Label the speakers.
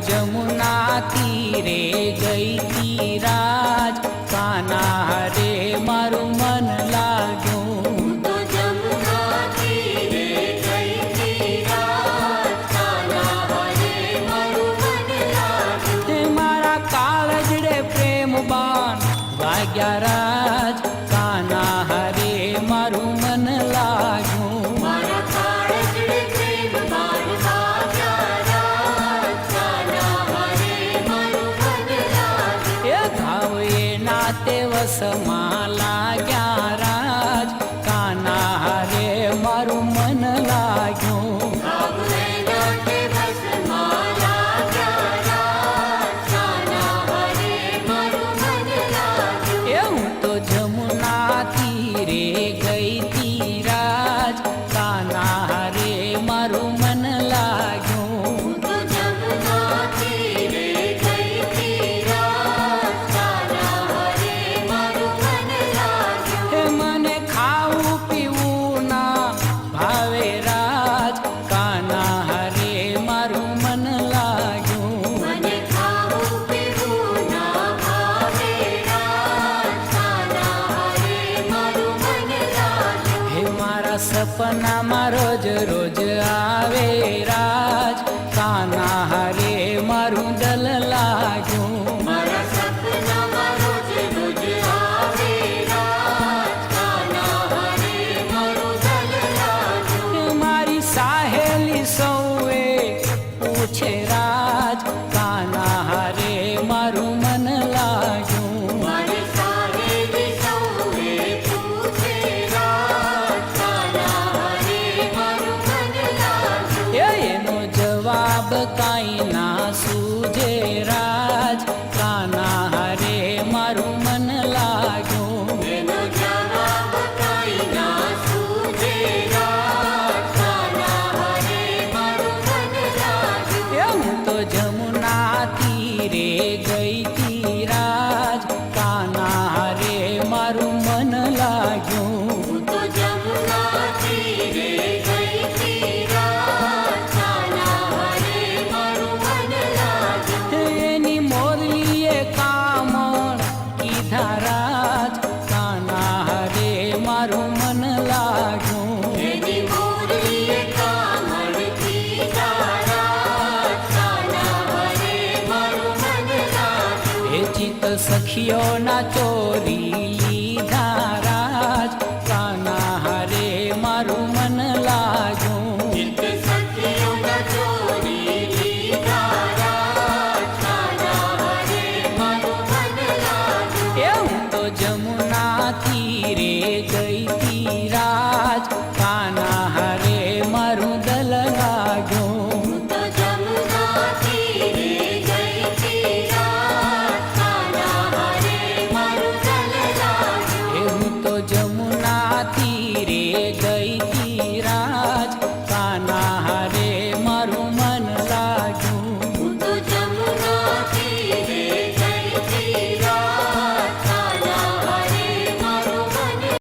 Speaker 1: જમુના તીરે ગઈ
Speaker 2: રાજ કાના મારું મન લાગ્યું તો જમુના તીરે રાજ કાના રે મારું મન લાગ્યું
Speaker 1: મારા
Speaker 2: કાળજડે પ્રેમ બાણ વાગ્યા so સપનામાં રોજ રોજ આવે રાજ. કાના હરે મારું દલ લાગે. તો જમુના તીરે ગઈ તો સખીઓના ચોરી લીધા રાજ. કાના હારે મારું મન લાજું
Speaker 1: એવું તો જમુના તીરે ગઈ.